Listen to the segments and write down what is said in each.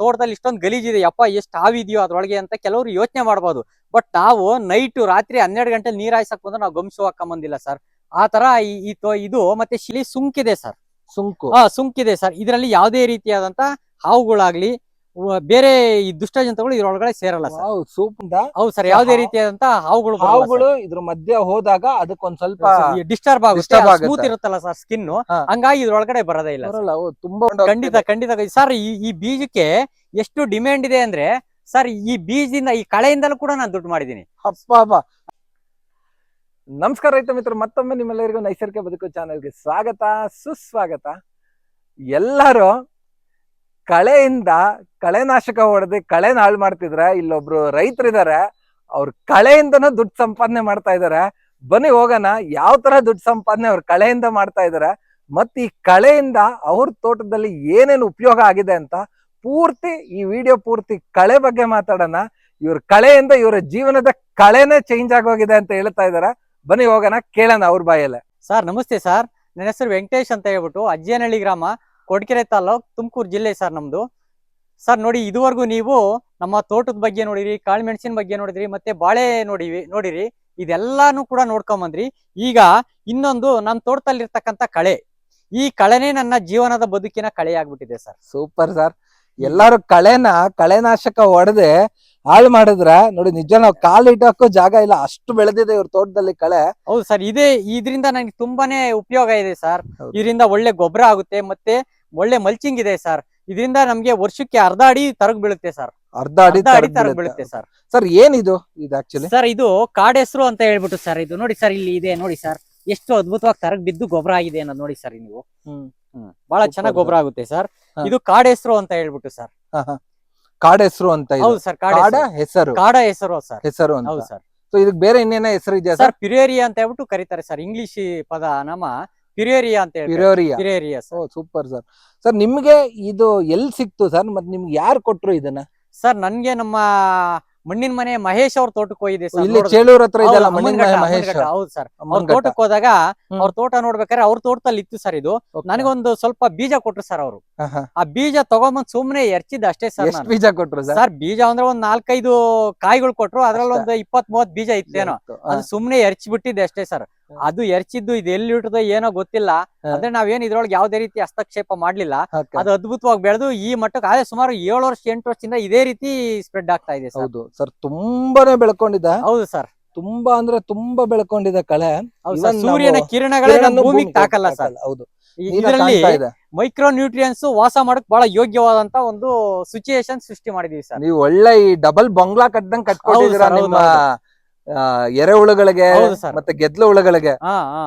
ತೋಟದಲ್ಲಿ ಇಷ್ಟೊಂದು ಗಲೀಜಿದೆ ಯಪ್ಪ ಎಷ್ಟು ಹಾವಿದೆಯೋ ಅದ್ರೊಳಗೆ ಅಂತ ಕೆಲವರು ಯೋಚನೆ ಮಾಡ್ಬೋದು. ಬಟ್ ನಾವು ನೈಟ್ ರಾತ್ರಿ ಹನ್ನೆರಡು ಗಂಟೆ ನೀರ್ ಹಾಯ್ಸಕ್ ಬಂದ್ರೆ ನಾವು ಗಮನಿಸು ಹಾಕೊಂಬಂದಿಲ್ಲ ಸರ್ ಆ ತರ ಇದು ಮತ್ತೆ ಶಿಲಿ ಸುಂಕಿದೆ ಸರ್ ಸುಂಕು. ಆ ಸುಂಕಿದೆ ಸರ್ ಇದರಲ್ಲಿ ಯಾವುದೇ ರೀತಿಯಾದಂತ ಹಾವುಗಳಾಗ್ಲಿ ಬೇರೆ ಈ ದುಷ್ಟ ಜಂತುಗಳು ಇದ್ರೊಳಗಡೆ ಸೇರಲ್ಲ ಸರ್ ಸೂಪ್ ಹೌದು ಸರ್ ಯಾವುದೇ ರೀತಿಯಾದಂತ ಹಾವುಗಳು ಹಾವುಗಳು ಇದ್ರ ಮಧ್ಯೆ ಹೋದಾಗ ಅದಕ್ಕೊಂದ್ ಸ್ವಲ್ಪ ಡಿಸ್ಟರ್ಬ್ ಆಗುತ್ತೆ disturb ಆಗುತ್ತೆ. ಸ್ಮೂತ್ ಇರುತ್ತಲ್ಲ ಸರ್ ಸ್ಕಿನ್ ಹಾ. ಹಂಗಾಗಿ ಇದ್ರೊಳಗಡೆ ಬರೋದೇ ಇಲ್ಲ sir. ಬರಲ್ಲ ಓ, ತುಂಬಾ ಒಂದು ಖಂಡಿತ ಖಂಡಿತ ಸರ್ ಈ ಈ ಬೀಜಕ್ಕೆ ಎಷ್ಟು ಡಿಮ್ಯಾಂಡ್ ಇದೆ ಅಂದ್ರೆ ಸರ್ ಈ ಬೀಜದಿಂದ ಈ ಕಳೆಯಿಂದಲೂ ಕೂಡ ನಾನು ದುಡ್ಡು ಮಾಡಿದ್ದೀನಿ ಅಪ್ಪ ಅಪ್ಪ. ನಮಸ್ಕಾರ ರೈತ ಮಿತ್ರ ಮತ್ತೊಮ್ಮೆ ನಿಮ್ಮೆಲ್ಲರಿಗೂ ನೈಸರ್ಗಿಕ ಬದುಕು ಚಾನೆಲ್ಗೆ ಸ್ವಾಗತ ಸುಸ್ವಾಗತ ಎಲ್ಲರೂ ಕಳೆಯಿಂದ ಕಳೆನಾಶಕ ಹೊಡೆದು ಕಳೆನ ಹಾಳು ಮಾಡ್ತಿದ್ರೆ, ಇಲ್ಲೊಬ್ರು ರೈತರಿದ್ದಾರೆ ಅವ್ರ ಕಳೆಯಿಂದನೂ ದುಡ್ಡು ಸಂಪಾದನೆ ಮಾಡ್ತಾ ಇದಾರೆ. ಬನ್ನಿ ಹೋಗೋಣ, ಯಾವ ತರ ದುಡ್ಡು ಸಂಪಾದನೆ ಅವ್ರ ಕಳೆಯಿಂದ ಮಾಡ್ತಾ ಇದಾರೆ, ಮತ್ತೆ ಈ ಕಳೆಯಿಂದ ಅವ್ರ ತೋಟದಲ್ಲಿ ಏನೇನು ಉಪಯೋಗ ಆಗಿದೆ ಅಂತ ಪೂರ್ತಿ ಈ ವಿಡಿಯೋ ಪೂರ್ತಿ ಕಳೆ ಬಗ್ಗೆ ಮಾತಾಡೋಣ. ಇವ್ರ ಕಳೆಯಿಂದ ಇವರ ಜೀವನದ ಕಳೆನೇ ಚೇಂಜ್ ಆಗೋಗಿದೆ ಅಂತ ಹೇಳ್ತಾ ಇದಾರೆ. ಬನ್ನಿ ಹೋಗೋಣ, ಕೇಳೋಣ ಅವ್ರ ಬಾಯಲ್ಲೇ. ಸರ್, ನಮಸ್ತೆ ಸರ್. ನನ್ನ ಹೆಸರು ವೆಂಕಟೇಶ್ ಅಂತ ಹೇಳ್ಬಿಟ್ಟು ಅಜ್ಜೇನಹಳ್ಳಿ ಗ್ರಾಮ. ಕೊಡ್ಕೆರೆ ತಾಲೂಕ್ ತುಮಕೂರು ಜಿಲ್ಲೆ ಸರ್ ನಮ್ದು. ಸರ್ ನೋಡಿ, ಇದುವರೆಗೂ ನೀವು ನಮ್ಮ ತೋಟದ ಬಗ್ಗೆ ನೋಡಿರಿ ಕಾಳುಮೆಣಸಿನ ಬಗ್ಗೆ ನೋಡಿದ್ರಿ, ಮತ್ತೆ ಬಾಳೆ ನೋಡಿವಿ, ನೋಡಿರಿ, ಇದೆಲ್ಲಾನು ಕೂಡ ನೋಡ್ಕೊಂಬಂದ್ರಿ ಈಗ ಇನ್ನೊಂದು ನಮ್ಮ ತೋಟದಲ್ಲಿರ್ತಕ್ಕಂಥ ಕಳೆ. ಈ ಕಳೆನೇ ನನ್ನ ಜೀವನದ ಬದುಕಿನ ಕಳೆ ಆಗ್ಬಿಟ್ಟಿದೆ ಸರ್. Super sir. ಎಲ್ಲಾರು ಕಳೆನ ಕಳೆನಾಶಕ ಹೊಡೆದೆ ಹಾಳು ಮಾಡಿದ್ರೆ ನೋಡಿ ನಿಜ ನಾವು ಕಾಲ್ ಇಟ್ಟಕ್ಕೂ ಜಾಗ ಇಲ್ಲ ಅಷ್ಟು ಬೆಳೆದಿದೆ ಇವ್ರ ತೋಟದಲ್ಲಿ ಕಳೆ. ಹೌದು ಸರ್ ಇದೇ ಇದರಿಂದ ನನಗೆ ತುಂಬಾನೇ ಉಪಯೋಗ ಇದೆ ಸರ್. ಇದರಿಂದ ಒಳ್ಳೆ ಗೊಬ್ಬರ ಆಗುತ್ತೆ ಮತ್ತೆ ಒಳ್ಳೆ ಮಲ್ಚಿಂಗ್ ಇದೆ ಸರ್. ಇದರಿಂದ ನಮ್ಗೆ ವರ್ಷಕ್ಕೆ ಅರ್ಧ ಅಡಿ ತರಗ್ ಬೀಳುತ್ತೆ ಸರ್. ಅರ್ಧ ಅಡಿ ತರಗ್ ಬೀಳುತ್ತೆ. ಸರ್. ಸರ್ ಏನಿದು ಇದು ಆಕ್ಚುಲಿ ಸರ್ ಇದು ಕಾಡೆಸ್ರು ಅಂತ ಹೇಳ್ಬಿಟ್ಟು ಸರ್ ಇದು ನೋಡಿ ಸರ್ ಇಲ್ಲಿ ಇದೆ ನೋಡಿ ಸರ್. ಎಷ್ಟು ಅದ್ಭುತವಾಗಿ ತರಗ್ ಬಿದ್ದು ಗೊಬ್ಬರ ಆಗಿದೆ ಅನ್ನೋದು ನೋಡಿ ಸರ್ ನೀವು ಹ್ಮ್. ಬಹಳ ಚೆನ್ನಾಗಿ ಗೊಬ್ಬರ ಆಗುತ್ತೆ ಸರ್. ಇದು ಇದು ಕಾಡೆಸ್ರು ಅಂತ ಹೇಳ್ಬಿಟ್ಟು ಸರ್. ಕಾಡ ಹೆಸರು ಅಂತ ಇದು. ಹೌದು ಸರ್ ಕಾಡ ಕಾಡ ಹೆಸರು. ಕಾಡ ಹೆಸರು ಸರ್. ಹೆಸರು ಹೌದು ಅಂತ ಸರ್. ಸೊ ಇದಕ್ಕೆ ಬೇರೆ ಇನ್ನೇನ ಹೆಸರು ಇದೆಯಾ ಸರ್ ಸರ್? ಪಿರೇರಿಯಾ ಅಂತ ಹೇಳ್ಬಿಟ್ಟು ಕರೀತಾರೆ ಸರ್. ಇಂಗ್ಲಿಷ್ ಪದ ನಮ್ಮ ಪಿರೇರಿಯಾ ಅಂತ ಹೇಳಿ ಪಿರೋರಿಯಾ ಪಿರೇರಿಯಾ ಓ ಸರ್ ಸೂಪರ್ ಸರ್. ಸರ್ ನಿಮ್ಗೆ ಇದು ಎಲ್ ಸಿಕ್ತು ಸರ್? ಮತ್ತೆ ನಿಮ್ಗೆ ಯಾರು ಕೊಟ್ರು ಇದನ್ನ? ಸರ್ ನನ್ಗೆ ನಮ್ಮ ಮಣ್ಣಿನ ಮನೆ ಮಹೇಶ್ ಅವ್ರ ತೋಟಕ್ಕೆ ಹೋಗಿದೆ ಸರ್ ಇಲ್ಲಿ ಚೇಳೂರ್ ಹತ್ರ ಹೌದು, ಮಣ್ಣಿನ ಅಮ್ಮನ್ಘಟ್ಟ, ಮಹೇಶ್? ಅಮ್ಮನ್ಘಟ್ಟ, ಹೌದು ಸರ್. ಅವ್ರ ತೋಟಕ್ಕೆ ಹೋದಾಗ. ಅವ್ರ ತೋಟ ನೋಡ್ಬೇಕಾದ್ರೆ ಅವ್ರ ತೋಟದಲ್ಲಿ ಇತ್ತು ಸರ್ ಇದು. ನನಗೊಂದು ಸ್ವಲ್ಪ ಬೀಜ ಕೊಟ್ರು ಸರ್ ಅವರು. ಆ ಬೀಜ ತಗೊಂಬಂದ್ ಸುಮ್ನೆ ಎರ್ಚಿದ್ ಅಷ್ಟೇ ಸರ್ ಎಷ್ಟ್ ಬೀಜ ಕೊಟ್ರು ಸರ್? ಸರ್ ಬೀಜ ಅಂದ್ರೆ ಒಂದ್ ನಾಲ್ಕೈದು ಕಾಯಿಗಳು ಕೊಟ್ರು ಅದ್ರಲ್ಲಿ ಒಂದು ಇಪ್ಪತ್ ಮೂವತ್ ಬೀಜ ಇತ್ತೇನೋ. ಅದು ಸುಮ್ನೆ ಎರ್ಚಿ ಬಿಟ್ಟಿದ್ದೆ ಅಷ್ಟೇ ಸರ್. ಅದು ಎರ್ಚಿದ್ದು ಇದು ಎಲ್ಲಿ ಇಟ್ಟದ ಏನೋ ಗೊತ್ತಿಲ್ಲ. ಅಂದ್ರೆ ನಾವೇನ್ ಇದ್ರೊಳಗೆ ಯಾವ್ದೇ ರೀತಿ ಹಸ್ತಕ್ಷೇಪ ಮಾಡ್ಲಿಲ್ಲ. ಅದು ಅದ್ಭುತವಾಗಿ ಬೆಳೆದು ಈ ಮಟ್ಟಕ್ಕೆ ಆದ್ರೆ ಸುಮಾರು ಏಳು ವರ್ಷ ಎಂಟು ವರ್ಷದಿಂದ ಇದೇ ರೀತಿ ಸ್ಪ್ರೆಡ್ ಆಗ್ತಾ ಇದೆ ಸರ್. ಹೌದು. ಸರ್ ತುಂಬಾನೇ ಬೆಳ್ಕೊಂಡಿದೆ ಹೌದು ಸರ್. ತುಂಬಾ ಅಂದ್ರೆ ತುಂಬಾ ಬೆಳ್ಕೊಂಡಿದೆ ಕಳೆ. ಸರ್. ಸೂರ್ಯನ ಕಿರಣಗಳನ್ನ ಕಿರಣಗಳೇ ನಮ್ಮ ಭೂಮಿಗೆ ತಾಕಲ್ಲ ಸರ್. ಹೌದು. ಇದರಲ್ಲಿ ಮೈಕ್ರೋ ನ್ಯೂಟ್ರಿಯನ್ಸ್ ವಾಸ ಮಾಡಕ್ ಬಹಳ ಯೋಗ್ಯವಾದಂತ ಒಂದು ಸಿಚುಯೇಷನ್ ಸೃಷ್ಟಿ ಮಾಡಿದೀವಿ ಸರ್. ನೀವು ಒಳ್ಳೆ ಈ ಡಬಲ್ ಬಂಗ್ಲಾ ಕಟ್ಟದಂಗ್ ಕಟ್ಕೊಂಡಿದ್ದೀರಾ ನಿಮ್ಮ ಎರೆಹುಳುಗಳಿಗೆ ಹೌದು ಸರ್. ಮತ್ತೆ ಗೆದ್ಲು ಹುಳುಗಳಿಗೆ. ಹಾ ಹಾ.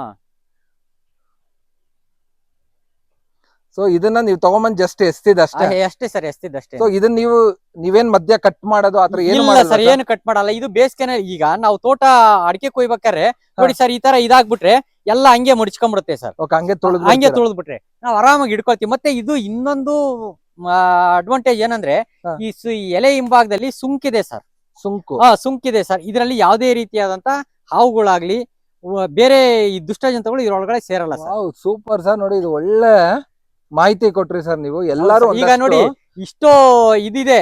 ಸೊ ಇದನ್ನ ನೀವು ತಗೊಂಬಂದ್ ಜಸ್ಟ್ ಎಸ್ತಿದ್ ಅಷ್ಟೇ. ಅಷ್ಟೇ ಸರ್ ಎಸ್ತಿದ್ ಅಷ್ಟೇ. ಸೊ ಇದನ್ನ ನೀವು ನೀವೇನ್ ಮಧ್ಯ ಕಟ್ ಮಾಡೋದು ಆತರ ಏನು ಇಲ್ಲ ಸರ್ ಏನು ಕಟ್ ಮಾಡಲ್ಲ. ಇದು ಬೇಸಿಗೆನೆ ಈಗ ನಾವು ತೋಟ ಅಡಿಕೆ ಕೊಯ್ಬೇಕಾದ್ರೆ ನೋಡಿ ಸರ್ ಈ ತರ ಇದಾಗ್ಬಿಟ್ರೆ ಎಲ್ಲ ಹಂಗೆ ಮುಡ್ಚ್ಕೊಂಡ್ಬಿಡುತ್ತೆ ಸರ್. ಓಕೆ ಹಂಗೆ ತೊಳೆದು ಹಂಗೆ ತುಳಿದ್ಬಿಟ್ರೆ. ನಾವು ಆರಾಮಾಗಿ ಹಿಡ್ಕೊಳ್ತೀವಿ. ಮತ್ತೆ ಇದು ಇನ್ನೊಂದು ಅಡ್ವಾಂಟೇಜ್ ಏನಂದ್ರೆ ಈ ಸು- ಈ ಎಲೆ ಹಿಂಭಾಗದಲ್ಲಿ ಸುಂಕಿದೆ ಸರ್. ಸುಂಕು. ಹಾ ಸುಂಕಿದೆ ಸರ್. ಇದರಲ್ಲಿ ಯಾವುದೇ ರೀತಿಯಾದಂತ ಹಾವುಗಳಾಗ್ಲಿ ಬೇರೆ ಈ ದುಷ್ಟ ಜಂತುಗಳು ಇದ್ರೊಳಗಡೆ ಸೇರಲ್ಲ ಸರ್. Super sir. ನೋಡಿ ಇದು ಒಳ್ಳೆ ಮಾಹಿತಿ ಕೊಟ್ರಿ ಸರ್ ನೀವು. ಎಲ್ಲಾರು ಈಗ ನೋಡಿ ಇಷ್ಟೋ ಇದಿದೆ.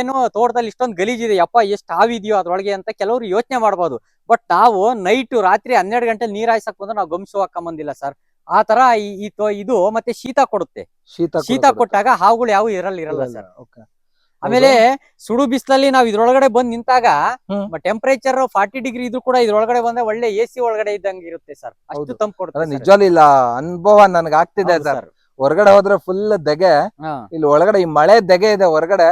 ಏನು ತೋಟದಲ್ಲಿ ಇಷ್ಟೊಂದು ಗಲೀಜಿದೆ. ಯಪ್ಪ ಎಷ್ಟು ಹಾವಿದೆಯೋ ಅದ್ರೊಳಗೆ ಅಂತ ಕೆಲವರು ಯೋಚನೆ ಮಾಡ್ಬೋದು. ಬಟ್ ನಾವು ನೈಟ್ ರಾತ್ರಿ ಹನ್ನೆರಡು ಗಂಟೆ ನೀರ್ ಹಾಯ್ಸಕ್ ಬಂದ್ರೆ ನಾವು ಗಮನಿಸು ಹಾಕೊಂಬಂದಿಲ್ಲ ಸರ್. ಆ ತರ ಇದು ಮತ್ತೆ ಶೀತ ಕೊಡುತ್ತೆ. ಶೀತ ಶೀತ ಕೊಟ್ಟಾಗ ಹಾವುಗಳು ಯಾವ ಇರಲ್ಲ ಇರಲ್ಲ. ಸರ್. ಓಕೆ. ಆಮೇಲೆ ಸುಡು ಬಿಸಿಲಲ್ಲಿ ನಾವ್ ಇದ್ರೊಳಗಡೆ ಬಂದ್ ನಿಂತಾಗ. ಟೆಂಪರೇಚರ್ ಫಾರ್ಟಿ ಡಿಗ್ರಿ ಇದ್ರು ಕೂಡ ಇದ್ರೊಳಗಡೆ ಬಂದ್ರೆ ಒಳ್ಳೆ ಎ ಸಿ ಒಳಗಡೆ ಇದ್ದಂಗೆ ಇರುತ್ತೆ ಸರ್ ಅಷ್ಟು. ತಂಪು ಕೊಡ್ತಾರೆ. ನಿಜವಾಗ್ಲೂ ಇಲ್ಲ ಅನುಭವ ನನ್ಗೆ ಆಗ್ತಿದೆ ಸರ್ ಹೊರಗಡೆ ಹೋದ್ರೆ ಫುಲ್ ದೆಗೆ ಇಲ್ಲಿ ಒಳಗಡೆ ಈ ಮಳೆ ದೆಗೆ ಇದೆ ಹೊರಗಡೆ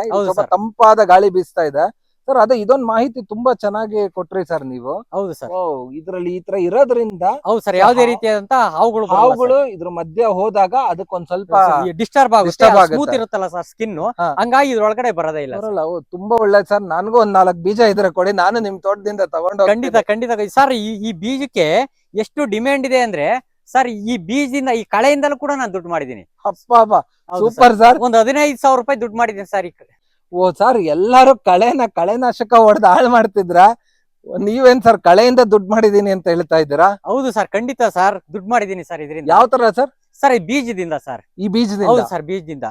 ತಂಪಾದ ಗಾಳಿ ಬೀಸ್ತಾ ಇದೆ. ಸರ್ ಅದೇ ಇದೊಂದು ಮಾಹಿತಿ ತುಂಬಾ ಚೆನ್ನಾಗಿ ಕೊಟ್ರಿ ಸರ್ ನೀವು. ಹೌದು ಸರ್ ಇದ್ರಲ್ಲಿ ಈ ತರ ಇರೋದ್ರಿಂದ ಹೌದು ಸರ್ ಯಾವ್ದೇ ರೀತಿಯಾದಂತ ಹಾವುಗಳು ಹಾವುಗಳು ಇದ್ರ ಮಧ್ಯೆ ಹೋದಾಗ ಅದಕ್ಕೊಂದ್ ಸ್ವಲ್ಪ ಡಿಸ್ಟರ್ಬ್ ಆಗುತ್ತೆ. ಇರುತ್ತಲ್ಲ ಸರ್ ಸ್ಕಿನ್. ಹಂಗಾಗಿ ಇದ್ರೊಳಗಡೆ ಬರೋದೇ ಇಲ್ಲ. ಬರಲ್ಲ ತುಂಬಾ ಒಳ್ಳೇದು ಸರ್ ನನ್ಗೂ ಒಂದ್ ನಾಲ್ಕು ಬೀಜ ಇದ್ರೆ ಕೊಡಿ ನಾನು ನಿಮ್ ತೋಟದಿಂದ ತಗೊಂಡು ಖಂಡಿತ ಖಂಡಿತ. ಸರ್ ಈ ಬೀಜಕ್ಕೆ ಎಷ್ಟು ಡಿಮ್ಯಾಂಡ್ ಇದೆ ಅಂದ್ರೆ ಸರ್ ಈ ಬೀಜದಿಂದ ಈ ಕಳೆಯಿಂದಲೂ ಕೂಡ ನಾನು ದುಡ್ಡು ಮಾಡಿದೀನಿ ಅಪ್ಪ ಹೌದು sir. ಸೂಪರ್ ಸರ್ ಒಂದ್ ಹದಿನೈದು ಸಾವಿರ ರೂಪಾಯಿ ದುಡ್ಡು ಮಾಡಿದ್ದೀನಿ ಸರ್ ಈ ಕಡೆ. ಓ ಸರ್ ಎಲ್ಲಾರು ಕಳೆನ ಕಳೆನಾಶಕ ಹೊಡೆದು ಹಾಳು ಮಾಡ್ತಿದ್ರ. ನೀವೇನ್ ಸರ್ ಕಳೆಯಿಂದ ದುಡ್ಡು ಮಾಡಿದೀನಿ ಅಂತ ಹೇಳ್ತಾ ಇದ್ದೀರಾ? ಹೌದು ಸರ್ ಖಂಡಿತ ಸರ್ ದುಡ್ಡು ಮಾಡಿದೀನಿ ಸರ್ ಇದರಿಂದ. ಯಾವ ತರ ಸರ್? ಸರ್ ಈ ಬೀಜದಿಂದ ಸರ್. ಈ ಬೀಜದಿಂದ? ಹೌದು ಸರ್ ಬೀಜದಿಂದ.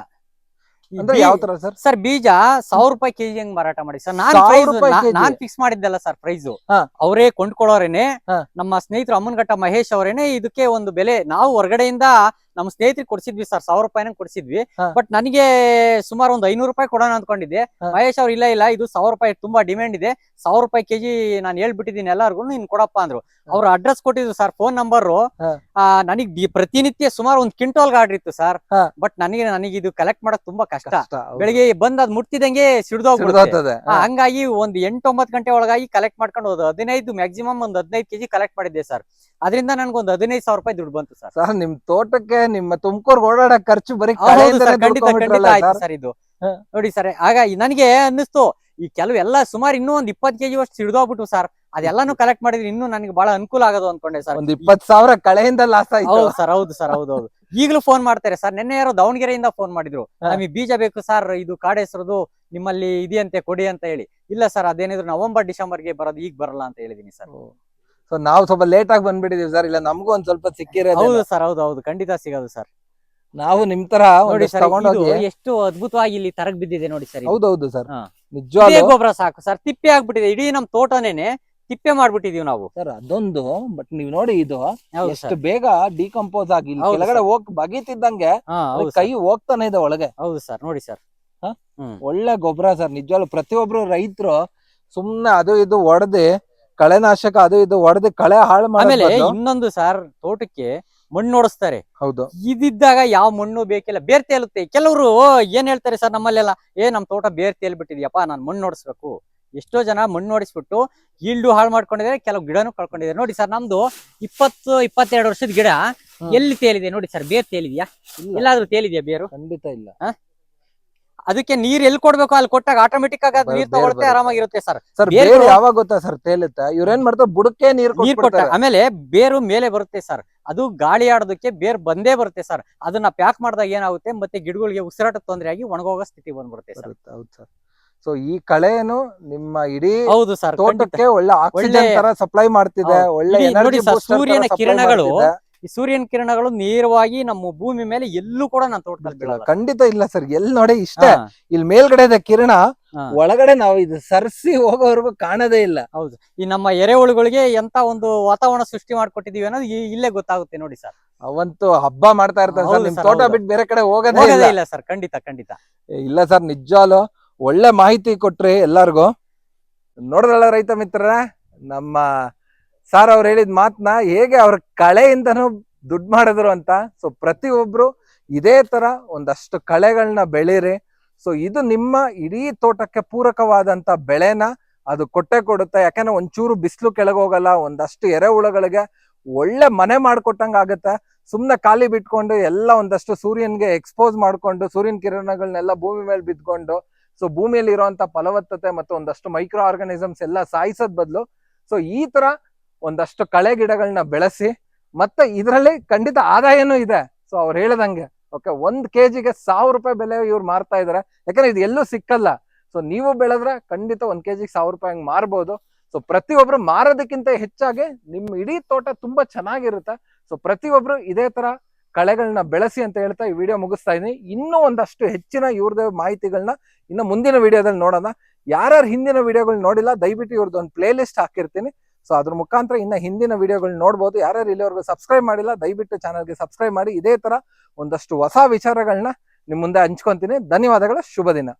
ಅಂದ್ರೆ ಯಾವ ತರ ಸರ್? ಸರ್ ಬೀಜ ಸಾವಿರ ರೂಪಾಯಿ ಕೆಜಿ ಹಂಗ್ ಮಾರಾಟ ಮಾಡಿ ಸರ್ ನಾನ್ ಸಾವಿರ ಪ್ರೈಸ್ ರೂಪಾಯಿ kg? ನಾನ್ ಫಿಕ್ಸ್ ಮಾಡಿದ್ದಲ್ಲ ಸರ್ ಪ್ರೈಸ್ ಹಾ. ಅವರೇ ಕೊಂಡ್ಕೊಳ್ಳೋರೇನೆ ಹಾ. ನಮ್ಮ ಸ್ನೇಹಿತರು ಅಮ್ಮನಘಟ್ಟ ಮಹೇಶ್ ಅವರೇನೆ ಇದಕ್ಕೆ ಒಂದು ಬೆಲೆ. ನಾವು ಹೊರಗಡೆಯಿಂದ ನಮ್ಮ ಸ್ನೇಹಿತರಿಗೆ ಕೊಡ್ಸಿದ್ವಿ ಸರ್ ಸಾವಿರ ರೂಪಾಯಿನ ಕೊಡ್ಸಿದ್ವಿ. ಬಟ್ ನನಗೆ ಸುಮಾರು ಒಂದು ಐನೂರು ರೂಪಾಯಿ ಕೊಡೋಣ ಅಂದ್ಕೊಂಡಿದ್ದೆ. ಮಹೇಶ್ ಅವ್ರು ಇಲ್ಲ ಇಲ್ಲ ಇದು ಸಾವಿರ ರೂಪಾಯಿ ತುಂಬಾ ಡಿಮ್ಯಾಂಡ್ ಇದೆ. ಸಾವಿರ ರೂಪಾಯಿ ಕೆಜಿ ನಾನು ಹೇಳ್ಬಿಟ್ಟಿದ್ದೀನಿ ಎಲ್ಲಾರ್ಗು ನೀನ್ ಕೊಡಪ್ಪ ಅಂದ್ರು. ಅವ್ರ ಅಡ್ರೆಸ್ ಕೊಟ್ಟಿದ್ರು ಸರ್ ಫೋನ್ ನಂಬರ್. ನನಗೆ ಪ್ರತಿನಿತ್ಯ ಸುಮಾರು ಒಂದು ಕ್ವಿಂಟಲ್ ಆರ್ಡರ್ ಇತ್ತು ಸರ್ ಬಟ್ ನನಗೆ ನನಗೆ ಇದು ಕಲೆಕ್ಟ್ ಮಾಡಕ್ ತುಂಬಾ ಕಷ್ಟ. ಬೆಳಿಗ್ಗೆ ಬಂದ್ ಅದ್ ಮುಟ್ತಿದಂಗೆ. ಆ, ಹಂಗಾಗಿ ಒಂದ್ ಎಂಟೊಂಬತ್ ಗಂಟೆ ಒಳಗಾಗಿ ಕಲೆಕ್ಟ್ ಮಾಡ್ಕೊಂಡು ಹೋದ ಹದಿನೈದು ಮ್ಯಾಕ್ಸಿಮಮ್ ಒಂದ್ ಹದಿನೈದು ಕೆಜಿ ಕಲೆಕ್ಟ್ ಮಾಡಿದ್ದೆ ಸರ್ ಅದರಿಂದ ನನ್ಗೊಂದ್ ಹದಿನೈದು ಸಾವಿರ ರೂಪಾಯಿ ದುಡ್ಡು ಬಂತು ಸರ್. ಸರ್ ನಿಮ್ ತೋಟಕ್ಕೆ ನಿಮ್ಮ ತುಮಕೂರ್ ಓಡಾಡಕ್ ಖರ್ಚು ಬರೀ ಸರ್ ಖಂಡಿತ ಖಂಡಿತ ದುಡ್ಕೊಂಡ್ಬಿಟ್ರಲ್ಲ ಆಯ್ತು ಸರ್? ಸರ್ ಇದು. ಹಾ. ನೋಡಿ ಸರ್ ಆಗ ನನಗೆ ಅನ್ನಿಸ್ತು ಈ ಕೆಲವು ಎಲ್ಲ ಸುಮಾರು ಇನ್ನೂ ಒಂದ್ ಇಪ್ಪತ್ ಕೆಜಿ ಅಷ್ಟು ಸಿಡ್ದೋಗ್ಬಿಟ್ಟು ಸರ್. ಅದೆಲ್ಲಾನು ಕಲೆಕ್ಟ್ ಮಾಡಿದ್ರೆ ಇನ್ನೂ ನನಗೆ ಬಹಳ ಅನುಕೂಲ ಆಗೋದು ಅನ್ಕೊಂಡೆ ಸರ್. ಒಂದ್ ಇಪ್ಪತ್ ಸಾವಿರ ಕಳೆಯಿಂದ ಲಾಸ್ ಆಯ್ತು. ಹೌದು ಸರ್ ಹೌದು ಸರ್ ಹೌದು ಹೌದು. ಈಗಲೂ ಫೋನ್ ಮಾಡ್ತಾರೆ ಸರ್. ನಿನ್ನೆ ಯಾರೋ ದಾವಣಗೆರೆಯಿಂದ ಫೋನ್ ಮಾಡಿದ್ರು. ಹಾ. ನಮಗೆ ಬೀಜ ಬೇಕು ಸರ್ ಇದು ಕಾಡೆ ಹೆಸರದು ನಿಮ್ಮಲ್ಲಿ ಇದೆಯಂತೆ ಕೊಡಿ ಅಂತ ಹೇಳಿ. ಇಲ್ಲ ಸರ್ ಅದೇನಿದ್ರು ನವೆಂಬರ್ ಡಿಸೆಂಬರ್ಗೆ ಬರೋದು ಈಗ ಬರಲ್ಲ ಅಂತ ಹೇಳಿದೀನಿ ಸರ್. ಸೊ ನಾವು ಸ್ವಲ್ಪ ಲೇಟ್ ಆಗಿ ಬಂದ್ಬಿಟ್ಟಿದೀವಿ ಸರ್ ಇಲ್ಲ ನಮಗೂ ಒಂದ್ ಸ್ವಲ್ಪ ಸಿಕ್ಕಿರೋದು ಹೌದು ಸರ್ ಹೌದು ಹೌದು. ಖಂಡಿತ ಸಿಗೋದು ಸರ್ ನಾವು ನಿಮ್ ತರ ನೋಡಿ ಇದು ಎಷ್ಟು ಅದ್ಭುತವಾಗಿ ಇಲ್ಲಿ ತರಗ್ ಬಿದ್ದಿದೆ ನೋಡಿ ಸರ್ ಇದು. ಹೌದೌದು ಸರ್ ಹಾ. ಇದೇ ನಿಜವಾಗ್ಲೂ ಗೊಬ್ಬರ ಸಾಕು ಸರ್ ತಿಪ್ಪೆ ಆಗ್ಬಿಟ್ಟಿದೆ. ಇಡೀ ನಮ್ ತೋಟನೇನೆ ತಿಪ್ಪೆ ಮಾಡ್ಬಿಟ್ಟಿದೀವಿ ನಾವು. ಸರ್ ಅದೊಂದು ಬಟ್ ನೀವ್ ನೋಡಿ ಇದು ಹೌದು ಎಷ್ಟು ಸರ್ ಬೇಗ ಡಿಕಂಪೋಸ್ ಆಗಿ ಇಲ್ಲಿ ಹೌದು ಕೆಳಗಡೆ ಹೋಗ್ ಬಗೀತಿದ್ದಂಗೆ ಹಾ ಹೌದು ಕೈ ಸರ್ ಹೋಗ್ತಾನೆ ಇದೆ ಒಳಗೆ. ಹೌದು ಸರ್ ನೋಡಿ ಸರ್ ಹಾ? ಒಳ್ಳೆ ಗೊಬ್ಬರ ಸರ್ ನಿಜವಾಗ್ಲು ಪ್ರತಿಯೊಬ್ರು ರೈತರು ಸುಮ್ನೆ ಅದು ಇದು ಹೊಡೆದಿ ಕಳೆನಾಶಕ ಅದು ಇದು ಹೊಡೆದು ಕಳೆ ಹಾಳು ಆಮೇಲೆ ಮಾಡಿ ಇನ್ನೊಂದು ಸರ್ ತೋಟಕ್ಕೆ ಮಣ್ಣು ಓಡಿಸ್ತಾರೆ. ಹೌದು. ಇದಿದ್ದಾಗ ಯಾವ ಮಣ್ಣು ಬೇಕಿಲ್ಲ ಬೇರ್ ತೇಲುತ್ತೆ ಕೆಲವರು ಏನ್ ಹೇಳ್ತಾರೆ ಸರ್ ನಮ್ಮಲ್ಲೆಲ್ಲ? ಏ ನಮ್ ತೋಟ ಬೇರ್ ತೇಲ್ಬಿಟ್ಟಿದ್ಯಪ್ಪ ನಾನ್ ಮಣ್ಣು ಓಡಿಸ್ಬೇಕು. ಎಷ್ಟೋ ಜನ ಮಣ್ಣು ಓಡಿಸ್ಬಿಟ್ಟು ಈಲ್ಡು ಹಾಳು ಮಾಡ್ಕೊಂಡಿದ್ದಾರೆ ಕೆಲವು ಗಿಡನೂ ಕಳ್ಕೊಂಡಿದ್ದಾರೆ. ನೋಡಿ ಸರ್ ನಮ್ದು ಇಪ್ಪತ್ತು ಇಪ್ಪತ್ತೆರಡು ವರ್ಷದ ಗಿಡ. ಎಲ್ಲಿ ತೇಲಿದೆ? ನೋಡಿ ಸರ್ ಬೇರ್ ತೇಲಿದ್ಯಾ? ಎಲ್ಲಾದ್ರೂ ತೇಲಿದ್ಯಾ ಬೇರು? ಖಂಡಿತ ಇಲ್ಲ. ಅದಕ್ಕೆ ನೀರ್ ಎಲ್ಲಿ ಕೊಡ್ಬೇಕು ಅಲ್ಲಿ ಕೊಟ್ಟಾಗ ಆಟೋಮೆಟಿಕ್ ಆಗಿ ಬರ್- ನೀರ್ ತಗೊಳ್ತೇ ತಗೊಳುತ್ತೆ ಆರಾಮಾಗಿರುತ್ತೆ ಸರ್. ಸರ್ ಬೇರ್ಗಳು- ಯಾವಾಗ ಗೊತ್ತಾ ಸರ್ ತೇಲುತ್ತೆ? ಇವ್ರೇನ್ ಮಾಡ್ತಾರೆ? ಬುಡಕ್ಕೆ ನೀರ್ ನೀರ್ ಕೊಟ್ಟ ಆಮೇಲೆ ಬೇರು ಮೇಲೆ ಬರುತ್ತೆ ಸರ್. ಅದು ಗಾಳಿ ಆಡೋದಕ್ಕೆ ಬೇರ್ ಬಂದೇ ಬರುತ್ತೆ ಸರ್. ಅದನ್ನ ಪ್ಯಾಕ್ ಮಾಡಿದಾಗ ಏನಾಗುತ್ತೆ? ಮತ್ತೆ ಗಿಡಗಳಿಗೆ ಉಸಿರಾಟ ತೊಂದರೆ ಆಗಿ ಒಣಗೋಗೋ ಸ್ಥಿತಿ ಬಂದ್ಬಿಡುತ್ತೆ ಸರ್. ಹೌದು ಸರ್. ಸೊ ಈ ಕಳೆನು ನಿಮ್ಮ ಇಡೀ ಹೌದು ಸರ್ ತೋಟಕ್ಕೆ ಒಳ್ಳೆ ಆಕ್ಸಿಜನ್ ತರ ಸಪ್ಲೈ ಮಾಡ್ತಿದೆ ಒಳ್ಳೆ ನೋಡಿ ಸೂರ್ಯನ ಕಿರಣಗಳು ಈ ಸೂರ್ಯನ ಕಿರಣಗಳು ನೇರವಾಗಿ ನಮ್ಮ ಭೂಮಿ ಮೇಲೆ ಎಲ್ಲೂ ಕೂಡ ನಾನು ತೋಟದಲ್ಲಿ ಬೀಳಲ್ಲ ಖಂಡಿತ ಇಲ್ಲ ಸರ್. ಎಲ್ ನೋಡಿ ಇಷ್ಟೇ. ಇಲ್ಲಿ ಮೇಲ್ಗಡೆ ಕಿರಣ. ಒಳಗಡೆ ನಾವು ಇದು ಸರ್ಸಿ ಹೋಗೋವರೆಗೂ ಕಾಣದೇ ಇಲ್ಲ. ಹೌದು. ಈ ನಮ್ಮ ಎರೆಹುಳುಗಳಿಗೆ ಎಂತ ಒಂದು ವಾತಾವರಣ ಸೃಷ್ಟಿ ಮಾಡ್ಕೊಟ್ಟಿದೀವಿ ಅನ್ನೋದು ಇಲ್ಲೇ ಗೊತ್ತಾಗುತ್ತೆ ನೋಡಿ ಸರ್. ಅವಂತೂ ಹಬ್ಬ ಮಾಡ್ತಾ ಇರ್ತಾರೆ ಸರ್. ನಿಮ್ ತೋಟ ಬಿಟ್ಟು ಬೇರೆ ಕಡೆ ಹೋಗೋದೇ ಇಲ್ಲ. ಸರ್. ಖಂಡಿತ ಖಂಡಿತ. ಇಲ್ಲ ಸರ್ ನಿಜಾಲು ಒಳ್ಳೆ ಮಾಹಿತಿ ಕೊಟ್ರಿ ಎಲ್ಲಾರ್ಗು. ನೋಡ್ರಲ್ಲ ರೈತ ಮಿತ್ರ ನಮ್ಮ ಸರ್ ಅವ್ರು ಹೇಳಿದ ಮಾತನ್ನ ಹೇಗೆ ಅವ್ರ ಕಳೆಯಿಂದನೂ ದುಡ್ಡು ಮಾಡಿದ್ರು ಅಂತ ಸೊ ಪ್ರತಿಯೊಬ್ರು ಇದೇ ತರ ಒಂದಷ್ಟು ಕಳೆಗಳನ್ನ ಬೆಳೀರಿ. ಸೊ ಇದು ನಿಮ್ಮ ಇಡೀ ತೋಟಕ್ಕೆ ಪೂರಕವಾದಂತ ಬೆಳೆನ ಅದು ಕೊಟ್ಟೆ ಕೊಡುತ್ತೆ. ಯಾಕಂದ್ರೆ ಒಂಚೂರು ಬಿಸಿಲು ಕೆಳಗೆ ಹೋಗಲ್ಲ ಒಂದಷ್ಟು ಎರೆಹುಳಗಳಿಗೆ ಒಳ್ಳೆ ಮನೆ ಮಾಡ್ಕೊಟ್ಟಂಗ ಆಗುತ್ತೆ. ಸುಮ್ಮನೆ ಖಾಲಿ ಬಿಟ್ಕೊಂಡು ಎಲ್ಲ ಒಂದಷ್ಟು ಸೂರ್ಯನ್ಗೆ ಎಕ್ಸ್ಪೋಸ್ ಮಾಡ್ಕೊಂಡು, ಸೂರ್ಯನ ಕಿರಣಗಳನ್ನೆಲ್ಲ ಭೂಮಿ ಮೇಲೆ ಬಿದ್ಕೊಂಡು ಸೊ ಭೂಮಿಯಲ್ಲಿ ಇರುವಂತ ಫಲವತ್ತತೆ ಮತ್ತು ಒಂದಷ್ಟು ಮೈಕ್ರೋ ಆರ್ಗನಿಸಮ್ಸ್ ಎಲ್ಲ ಸಾಯಿಸೋದ್ ಬದಲು ಸೊ ಈ ತರ ಒಂದಷ್ಟು ಕಳೆ ಗಿಡಗಳನ್ನ ಬೆಳೆಸಿ, ಮತ್ತೆ ಇದರಲ್ಲಿ ಖಂಡಿತ ಆದಾಯನೂ ಇದೆ. ಸೊ ಅವ್ರು ಹೇಳದಂಗೆ ಓಕೆ ಒಂದ್ ಕೆಜಿಗೆ ಸಾವಿರ ರೂಪಾಯಿ ಬೆಲೆ ಇವ್ರು ಮಾರ್ತಾ ಇದಾರೆ. ಯಾಕಂದ್ರೆ ಇದು ಎಲ್ಲೂ ಸಿಕ್ಕಲ್ಲ. ಸೊ ನೀವು ಬೆಳೆದ್ರೆ ಖಂಡಿತ ಒಂದ್ ಕೆಜಿಗೆ ಸಾವಿರ ರೂಪಾಯಿ ಹಂಗೆ ಮಾರ್ಬೋದು. ಸೊ ಪ್ರತಿಯೊಬ್ರು ಮಾರೋದಕ್ಕಿಂತ ಹೆಚ್ಚಾಗಿ ನಿಮ್ಮ ಇಡೀ ತೋಟ ತುಂಬಾ ಚೆನ್ನಾಗಿರುತ್ತೆ. ಸೊ ಪ್ರತಿಯೊಬ್ರು ಇದೇ ತರ ಕಳೆಗಳನ್ನ ಬೆಳೆಸಿ ಅಂತ ಹೇಳ್ತಾ ಈ ವಿಡಿಯೋ ಮುಗಿಸ್ತಾ ಇದೀನಿ. ಇನ್ನೂ ಒಂದಷ್ಟು ಹೆಚ್ಚಿನ ಇವ್ರದೇ ಮಾಹಿತಿಗಳನ್ನ ಇನ್ನು ಮುಂದಿನ ವಿಡಿಯೋದಲ್ಲಿ ನೋಡೋಣ. ಯಾರ್ಯಾರು ಹಿಂದಿನ ವಿಡಿಯೋಗಳು ನೋಡಿಲ್ಲ, ದಯವಿಟ್ಟು ಇವ್ರದ್ದು ಒಂದು ಪ್ಲೇ ಲಿಸ್ಟ್ ಹಾಕಿರ್ತೀನಿ. ಸೊ ಅದ್ರ ಮುಖಾಂತರ ಇನ್ನ ಹಿಂದಿನ ವಿಡಿಯೋಗಳು ನೋಡ್ಬೋದು. ಯಾರ್ಯಾರು ಇಲ್ಲಿವರೆಗೂ ಸಬ್ಸ್ಕ್ರೈಬ್ ಮಾಡಿಲ್ಲ, ದಯವಿಟ್ಟು ಚಾನಲ್ಗೆ ಸಬ್ಸ್ಕ್ರೈಬ್ ಮಾಡಿ. ಇದೇ ತರ ಒಂದಷ್ಟು ಹೊಸ ವಿಚಾರಗಳನ್ನ ನಿಮ್ಮ ಮುಂದೆ ಹಂಚ್ಕೊಂತೀನಿ. ಧನ್ಯವಾದಗಳು. ಶುಭ ದಿನ.